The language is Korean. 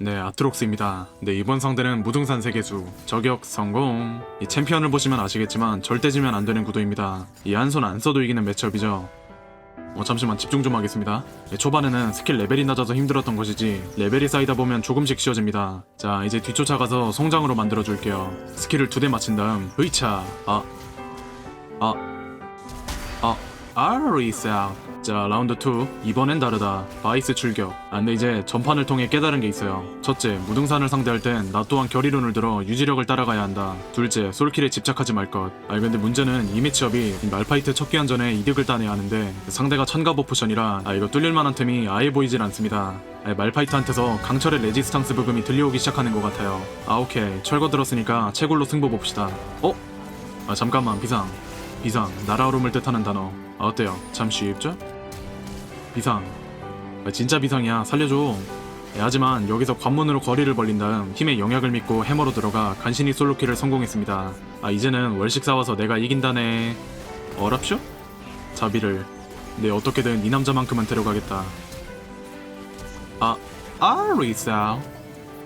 네, 아트록스입니다. 네, 이번 상대는 무등산 세계수. 저격 성공. 이 챔피언을 보시면 아시겠지만 절대 지면 안 되는 구도입니다. 이 한 손 안 써도 이기는 매첩이죠. 어, 잠시만 집중 좀 하겠습니다. 네, 초반에는 스킬 레벨이 낮아서 힘들었던 것이지 레벨이 쌓이다 보면 조금씩 쉬워집니다. 자, 이제 뒤쫓아가서 송장으로 만들어 줄게요. 스킬을 두 대 맞힌 다음 으이차. 아. 아. 아. 아리스 아웃. 자 라운드 2 이번엔 다르다. 바이스 출격. 아 근데 이제 전판을 통해 깨달은 게 있어요. 첫째 무등산을 상대할 땐 나 또한 결의론을 들어 유지력을 따라가야 한다. 둘째 솔킬에 집착하지 말것. 아 근데 문제는 이 매치업이 이 말파이트 첫 기한 전에 이득을 따내야 하는데 상대가 천가보 포션이라 아 이거 뚫릴 만한 틈이 아예 보이질 않습니다. 아, 말파이트한테서 강철의 레지스탕스 부금이 들려오기 시작하는 것 같아요. 아 오케이. 철거 들었으니까 채굴로 승부 봅시다. 어? 아 잠깐만 비상 비상 날아오름을 뜻하는 단어. 아, 어때요? 참 쉽죠? 비상. 아, 진짜 비상이야. 살려줘. 예, 하지만 여기서 관문으로 거리를 벌린 다음 힘의 영약을 믿고 해머로 들어가 간신히 솔로키를 성공했습니다. 아 이제는 월식 싸워서 내가 이긴다네. 어랍쇼? 자비를. 네 어떻게든 이 남자만큼은 데려가겠다. 아 아 리사